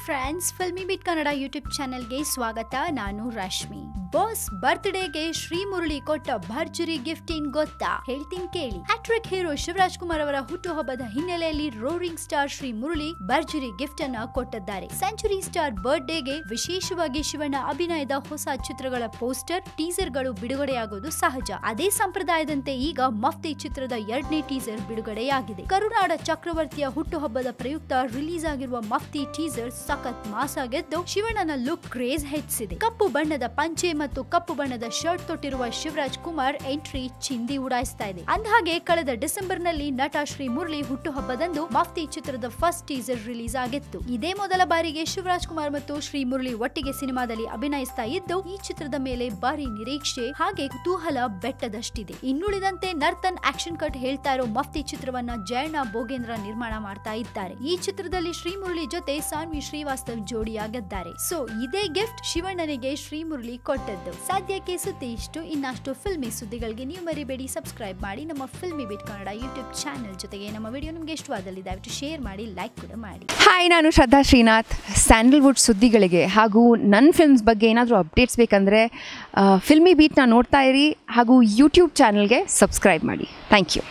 Friends filmy bit Kannada YouTube ಚಾನೆಲ್ಗೆ ಸ್ವಾಗತ ನಾನು ರಶ್ಮಿ ಬಾಸ್ ಬರ್ತ್ಡೇಗೆ ಶ್ರೀ ಮುರಳಿ ಕೊಟ್ಟ ಭರ್ಜರಿ ಗಿಫ್ಟ್ ಇನ್ ಗೊತ್ತಾ ಹೇಳ್ತೀನಿ ಕೇಳಿ ಹ್ಯಾಟ್ರಿಕ್ ಹೀರೋ ಶಿವರಾಜ್ ಕುಮಾರ್ ಅವರ ಹುಟ್ಟುಹಬ್ಬದ ಹಿನ್ನೆಲೆಯಲ್ಲಿ ರೋರಿಂಗ್ ಸ್ಟಾರ್ ಶ್ರೀ ಮುರಳಿ ಭರ್ಜರಿ ಗಿಫ್ಟ್ ಅನ್ನ ಕೊಟ್ಟಿದ್ದಾರೆ ಸೆಂಚುರಿ ಸ್ಟಾರ್ ಬರ್ತ್ಡೇಗೆ ವಿಶೇಷವಾಗಿ ಶಿವಣ್ಣ ಅಭಿನಯದ ಹೊಸ ಚಿತ್ರಗಳ ಪೋಸ್ಟರ್ ಟೀಸರ್ಗಳು ಬಿಡುಗಡೆಯಾಗೋದು ಸಹಜ ಅದೇ ಸಂಪ್ರದಾಯದಂತೆ ಈಗ ಮಫ್ತಿ ಚಿತ್ರದ ಎರಡನೇ ಟೀಸರ್ ಬಿಡುಗಡೆಯಾಗಿದೆ ಕರುನಾಡ ಚಕ್ರವರ್ತಿಯ ಹುಟ್ಟುಹಬ್ಬದ ಪ್ರಯುಕ್ತ ರಿಲೀಸ್ ಆಗಿರುವ ಮಫ್ತಿ ಟೀಸರ್ ಸಖತ್ ಮಾಸ್ ಆಗಿದ್ದು ಶಿವಣ್ಣನ ಲುಕ್ ಕ್ರೇಜ್ ಹೆಚ್ಚಿಸಿದೆ ಕಪ್ಪು ಬಣ್ಣದ ಪಂಚೆ ಮತ್ತು ಕಪ್ಪು ಬಣ್ಣದ ಶರ್ಟ್ ತೊಟ್ಟಿರುವ ಶಿವರಾಜ್ ಕುಮಾರ್ ಎಂಟ್ರಿ ಚಿಂದಿ ಉಡಾಯಿಸ್ತಾ ಇದೆ. ಅಂದಹಾಗೆ ಕಳೆದ ಡಿಸೆಂಬರ್ನಲ್ಲಿ ನಟ ಶ್ರೀ ಮುರಳಿ ಹುಟ್ಟುಹಬ್ಬದಂದು ಮಫ್ತಿ ಚಿತ್ರದ ಫಸ್ಟ್ ಟೀಸರ್ ರಿಲೀಸ್ ಆಗಿತ್ತು. ಇದೇ ಮೊದಲ ಬಾರಿಗೆ ಶಿವರಾಜ್ ಕುಮಾರ್ ಮತ್ತು ಶ್ರೀ ಮುರಳಿ ಒಟ್ಟಿಗೆ ಸಿನಿಮಾದಲ್ಲಿ ಅಭಿನಯಿಸ್ತಾ ಇದ್ದು, ಈ ಚಿತ್ರದ ಮೇಲೆ ಭಾರಿ ನಿರೀಕ್ಷೆ ಹಾಗೆ ಕುತೂಹಲ ಬೆಟ್ಟದಷ್ಟಿದೆ. ಇನ್ನುಳಿದಂತೆ ನರ್ತನ್ ಆಕ್ಷನ್ ಕಟ್ ಹೇಳ್ತಾ ಇರೋ ಮಫ್ತಿ ಚಿತ್ರವನ್ನ ಜಯಣ್ಣ ಭೋಗೇಂದ್ರ ನಿರ್ಮಾಣ ಮಾಡ್ತಾ ಇದ್ದಾರೆ. ಈ ಚಿತ್ರದಲ್ಲಿ ಶ್ರೀ ಮುರಳಿ ಜೊತೆ ಸಾನ್ವಿ ಶ್ರೀವಾಸ್ತವ್ ಜೋಡಿಯಾಗಿದ್ದಾರೆ. ಸೊ ಇದೇ ಗಿಫ್ಟ್ ಶಿವಣ್ಣನಿಗೆ ಶ್ರೀ ಮುರಳಿ ಕೊಟ್ಟದ್ದು. ಸದ್ಯಕ್ಕೆ ಸುದ್ದಿ ಇಷ್ಟು. ಇನ್ನಷ್ಟು ಫಿಲ್ಮಿ ಸುದ್ದಿಗಳಿಗೆ ನೀವು ಮರಿಬೇಡಿ. ಸಬ್ಸ್ಕ್ರೈಬ್ ಮಾಡಿ. ನಮ್ಮ filmy bit Kannada YouTube channel ಜೊತೆಗೆ ನಮ್ಮ ವಿಡಿಯೋ ನಿಮ್ಗೆ ಇಷ್ಟವಾದಲ್ಲಿ ದಯವಿಟ್ಟು ಶೇರ್ ಮಾಡಿ ಲೈಕ್ ಕೂಡ ಮಾಡಿ. ಹಾಯ್ ನಾನು ಶ್ರದ್ಧಾ ಶ್ರೀನಾಥ್. ಸ್ಯಾಂಡಲ್ವುಡ್ ಸುದ್ದಿಗಳಿಗೆ ಹಾಗೂ ನನ್ನ ಫಿಲ್ಮ್ಸ್ ಬಗ್ಗೆ ಏನಾದರೂ ಅಪ್ಡೇಟ್ಸ್ ಬೇಕಂದರೆ ಫಿಲ್ಮಿ ಬೀಟ್ನ ನೋಡ್ತಾ ಇರಿ ಹಾಗೂ ಯೂಟ್ಯೂಬ್ ಚಾನಲ್ಗೆ ಸಬ್ಸ್ಕ್ರೈಬ್ ಮಾಡಿ. Thank you